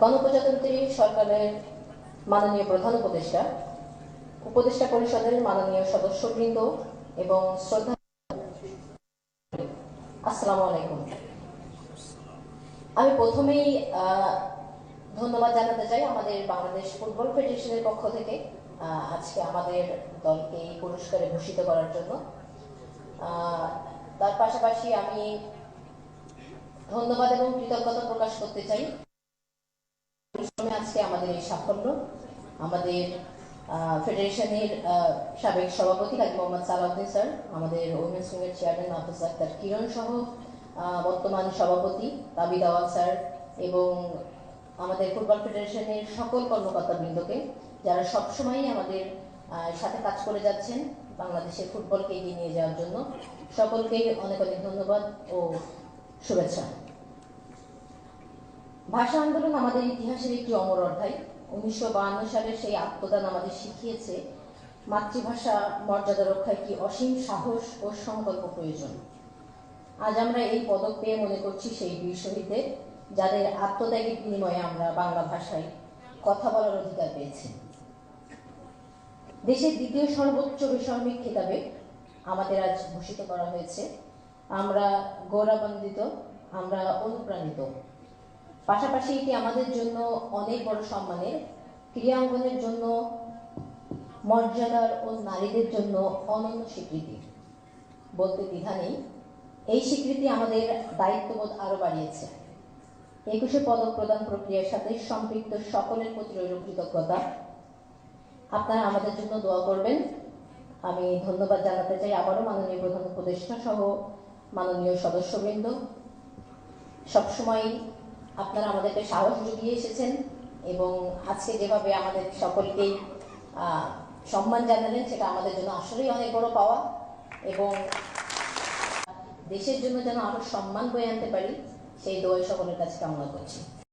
গণপ্রজাতন্ত্রী সরকারের মাননীয় প্রধান উপদেষ্টা উপদেষ্টা পরিষদের মাননীয় সদস্যবৃন্দ এবং শ্রদ্ধা আসসালামু আলাইকুম। আমি প্রথমেই ধন্যবাদ জানাতে চাই আমাদের বাংলাদেশ ফুটবল ফেডারেশনের পক্ষ থেকে আজকে আমাদের দলকে এই পুরস্কারে ভূষিত করার জন্য। তার পাশাপাশি আমি ধন্যবাদ এবং কৃতজ্ঞতা প্রকাশ করতে চাই। আজকে আমাদের এই সাফল্য। আমাদের ফেডারেশনের সাবেক সভাপতি কাজী মোহাম্মদ সালাউদ্দিন স্যার, আমাদের উইমেন্স উইংয়ের চেয়ারম্যান হাফিজ আক্তার কিরণ সহ বর্তমান সভাপতি তাবিদ আওয়াল স্যার এবং আমাদের ফুটবল ফেডারেশনের সকল কর্মকর্তাবৃন্দকে, যারা সবসময়ই আমাদের সাথে কাজ করে যাচ্ছেন বাংলাদেশের ফুটবলকে এগিয়ে নিয়ে যাওয়ার জন্য। সকলকেই অনেক অনেক ধন্যবাদ ও শুভেচ্ছা। ভাষা আন্দোলন আমাদের ইতিহাসের একটি অমর অধ্যায়। উনিশশো সালের সেই আত্মদান আমাদের শিখিয়েছে। মাতৃভাষা মর্যাদা রক্ষায় কি অসীম সাহস ও সংকল্প প্রয়োজন। আজ আমরা এই পদক পেয়ে মনে করছি সেই বীর শহীদদের, যাদের আত্মত্যাগের বিনিময়ে আমরা বাংলা ভাষায় কথা বলার অধিকার পেয়েছি। দেশের দ্বিতীয় সর্বোচ্চ বেসামরিক খেতাবে আমাদের আজ ভূষিত করা হয়েছে আমরা গৌরবান্বিত, আমরা অনুপ্রাণিত। পাশাপাশি এটি আমাদের জন্য অনেক বড় সম্মানের ক্রীড়াঙ্গনের জন্য, মর্যাদার ও নারীদের জন্য অনন্য স্বীকৃতি। বলতে দ্বিধা নেই, এই স্বীকৃতি আমাদের দায়িত্ববোধ আরও বাড়িয়েছে। একুশে পদক প্রদান প্রক্রিয়ার সাথে সম্পৃক্ত সকলের প্রতি রইল কৃতজ্ঞতা। আপনারা আমাদের জন্য দোয়া করবেন। আমি ধন্যবাদ জানাতে চাই আবারও মাননীয় প্রধান উপদেষ্টা সহ মাননীয় সদস্যবৃন্দ, সবসময় আপনারা আমাদেরকে সাহস জুগিয়ে এসেছেন এবং আজকে যেভাবে আমাদের সকলকেই সম্মান জানালেন, সেটা আমাদের জন্য আসলেই অনেক বড় পাওয়া এবং দেশের জন্য যেন আরও সম্মান বয়ে আনতে পারি, সেই দোয়াই সকলের কাছে কামনা করছি।